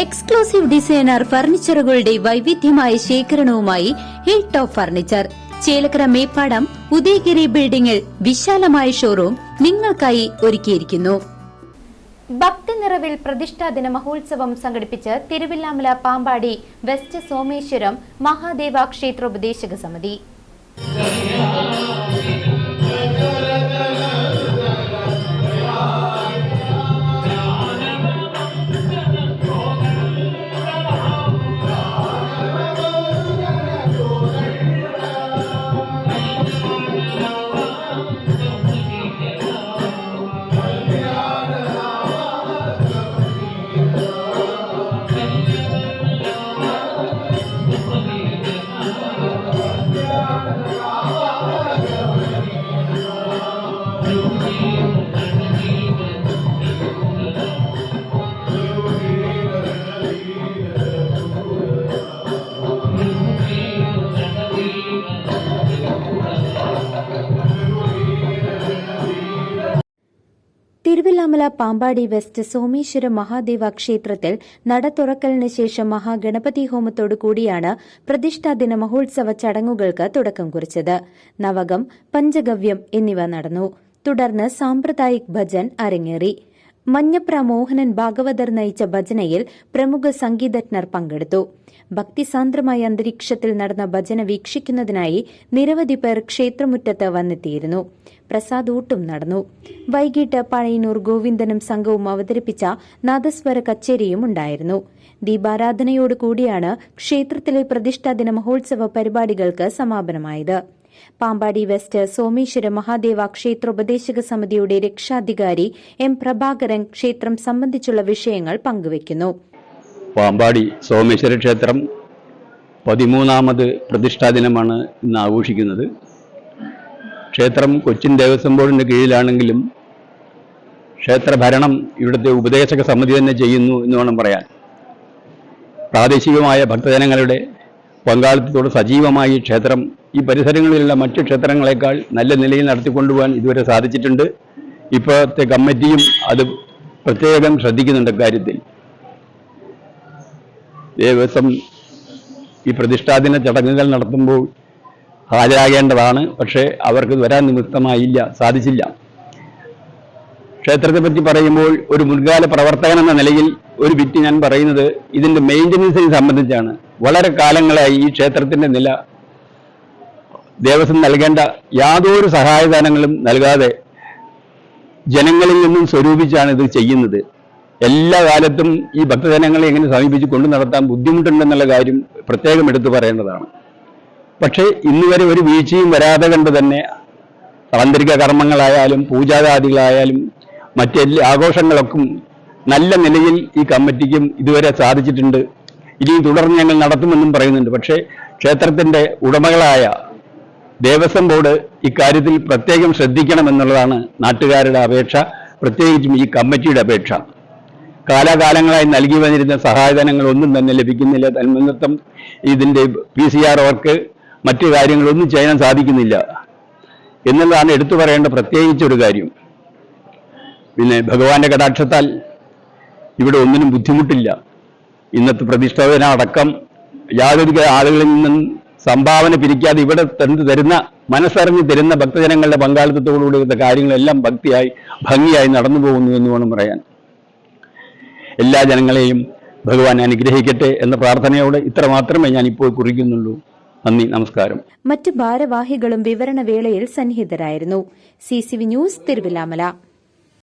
Exclusive designer ഫർണിച്ചറുകളുടെ വൈവിധ്യമായ ശേഖരണവുമായി hill top furniture Chelakkara Meppadam Udayagiri ബിൽഡിംഗിൽ വിശാലമായ ഷോറൂം നിങ്ങൾക്കായി ഒരുക്കിയിരിക്കുന്നു. ഭക്തി നിറവിൽ പ്രതിഷ്ഠാ ദിന മഹോത്സവം സംഘടിപ്പിച്ച് തിരുവില്ലാമല പാമ്പാടി വെസ്റ്റ് സോമേശ്വരം മഹാദേവ ക്ഷേത്രോപദേശക സമിതി. തിരുവില്ലാമല പാമ്പാടി വെസ്റ്റ് സോമേശ്വര മഹാദേവ ക്ഷേത്രത്തിൽ നട തുറക്കലിന് ശേഷം മഹാഗണപതി ഹോമത്തോടു കൂടിയാണ് പ്രതിഷ്ഠാ ദിന മഹോത്സവ ചടങ്ങുകൾക്ക് തുടക്കം കുറിച്ചത്. നവകം പഞ്ചഗവ്യം എന്നിവ നടന്നു. തുടർന്ന് സാമ്പ്രദായിക് ഭജൻ അരങ്ങേറി. മഞ്ഞപ്ര മോഹനൻ ഭാഗവതർ നയിച്ച ഭജനയിൽ പ്രമുഖ സംഗീതജ്ഞർ പങ്കെടുത്തു. ഭക്തിസാന്ദ്രമായ അന്തരീക്ഷത്തിൽ നടന്ന ഭജന വീക്ഷിക്കുന്നതിനായി നിരവധി പേർ ക്ഷേത്രമുറ്റത്ത് വന്നെത്തിയിരുന്നു. പ്രസാദൂട്ടും നടന്നു. വൈകിട്ട് പഴയന്നൂർ ഗോവിന്ദനും സംഘവും അവതരിപ്പിച്ച നാദസ്വര കച്ചേരിയും ഉണ്ടായിരുന്നു. ദീപാരാധനയോടുകൂടിയാണ് ക്ഷേത്രത്തിലെ പ്രതിഷ്ഠാദിന മഹോത്സവ പരിപാടികൾക്ക് സമാപനമായത്. പാമ്പാടി വെസ്റ്റ് സോമേശ്വര മഹാദേവ ക്ഷേത്രോപദേശക സമിതിയുടെ രക്ഷാധികാരി എം പ്രഭാകരൻ ക്ഷേത്രം സംബന്ധിച്ചുള്ള വിഷയങ്ങൾ പങ്കുവയ്ക്കുന്നു. പാമ്പാടി സോമേശ്വര ക്ഷേത്രം പതിമൂന്നാമത് പ്രതിഷ്ഠാ ദിനമാണ് ഇന്ന് ആഘോഷിക്കുന്നത്. ക്ഷേത്രം കൊച്ചിൻ ദേവസ്വം ബോർഡിന്റെ കീഴിലാണെങ്കിലും ക്ഷേത്രഭരണം ഇവിടുത്തെ ഉപദേശക സമിതി തന്നെ ചെയ്യുന്നു എന്ന് വേണം പറയാൻ. പ്രാദേശികമായ ഭക്തജനങ്ങളുടെ പങ്കാളിത്തത്തോട് സജീവമായി ക്ഷേത്രം ഈ പരിസരങ്ങളിലുള്ള മറ്റു ക്ഷേത്രങ്ങളെക്കാൾ നല്ല നിലയിൽ നടത്തിക്കൊണ്ടുപോകാൻ ഇതുവരെ സാധിച്ചിട്ടുണ്ട്. ഇപ്പോഴത്തെ കമ്മിറ്റിയും അത് പ്രത്യേകം ശ്രദ്ധിക്കുന്നുണ്ട് കാര്യത്തിൽ ദേവസ്വം ഈ പ്രതിഷ്ഠാദിന ചടങ്ങുകൾ നടത്തുമ്പോൾ ഹാജരാകേണ്ടതാണ്. പക്ഷേ അവർക്ക് വരാൻ നിമിത്തമായില്ല സാധിച്ചില്ല. ക്ഷേത്രത്തെ പറ്റി പറയുമ്പോൾ ഒരു മുൻകാല പ്രവർത്തകൻ എന്ന നിലയിൽ ഒരു വിറ്റ് ഞാൻ പറയുന്നത് ഇതിന്റെ മെയിന്റനൻസിനെ സംബന്ധിച്ചാണ്. വളരെ കാലങ്ങളായി ഈ ക്ഷേത്രത്തിന്റെ നില. ദേവസ്വം നൽകേണ്ട യാതൊരു സഹായദാനങ്ങളും നൽകാതെ ജനങ്ങളിൽ നിന്നും സ്വരൂപിച്ചാണ് ഇത് ചെയ്യുന്നത്. എല്ലാ കാലത്തും ഈ ഭക്തജനങ്ങളെ എങ്ങനെ സമീപിച്ച് കൊണ്ടു നടത്താൻ ബുദ്ധിമുട്ടുണ്ടെന്നുള്ള കാര്യം പ്രത്യേകം എടുത്തു പറയേണ്ടതാണ്. പക്ഷേ ഇന്ന് വരെ ഒരു വീഴ്ചയും വരാതെ കണ്ട് തന്നെ താന്ത്രിക കർമ്മങ്ങളായാലും പൂജാതാദികളായാലും മറ്റെല്ലാ ആഘോഷങ്ങളൊക്കെ നല്ല നിലയിൽ ഈ കമ്മിറ്റിക്കും ഇതുവരെ സാധിച്ചിട്ടുണ്ട്. ഇനിയും തുടർന്ന് ഞങ്ങൾ നടത്തുമെന്നും പറയുന്നുണ്ട്. പക്ഷേ ക്ഷേത്രത്തിന്റെ ഉടമകളായ ദേവസ്വം ബോർഡ് ഇക്കാര്യത്തിൽ പ്രത്യേകം ശ്രദ്ധിക്കണമെന്നുള്ളതാണ് നാട്ടുകാരുടെ അപേക്ഷ. പ്രത്യേകിച്ചും ഈ കമ്മിറ്റിയുടെ അപേക്ഷ. കാലാകാലങ്ങളായി നൽകി വന്നിരുന്ന സഹായധനങ്ങൾ ഒന്നും തന്നെ ലഭിക്കുന്നില്ല. തന്മനത്വം ഇതിന്റെ പി സി ആർ വർക്ക് മറ്റു കാര്യങ്ങളൊന്നും ചെയ്യാൻ സാധിക്കുന്നില്ല. എന്നുള്ളതാണ് എടുത്തു പറയേണ്ട പ്രത്യേകിച്ചൊരു കാര്യം. പിന്നെ ഭഗവാന്റെ കടാക്ഷത്താൽ ഇവിടെ ഒന്നിനും ബുദ്ധിമുട്ടില്ല. ഇന്നത്തെ പ്രതിഷ്ഠാപന അടക്കം യാതൊരു ആളുകളിൽ നിന്നും സംഭാവന പിരിക്കാതെ ഇവിടെ തരുന്ന മനസ്സറിഞ്ഞ് തരുന്ന ഭക്തജനങ്ങളുടെ പങ്കാളിത്തത്തോടുകൂടി കാര്യങ്ങളെല്ലാം ഭക്തിയായി ഭംഗിയായി നടന്നു പോകുന്നു എന്ന് വേണം പറയാൻ. എല്ലാ ജനങ്ങളെയും ഭഗവാൻ അനുഗ്രഹിക്കട്ടെ എന്ന പ്രാർത്ഥനയോടെ ഇത്ര മാത്രമേ ഞാൻ ഇപ്പോൾ കുറിക്കുന്നുള്ളൂ. നന്ദി നമസ്കാരം. മറ്റ് ഭാരവാഹികളും വിവരണ വേളയിൽ സന്നിഹിതരായിരുന്നു. C news Thiruvilwamala.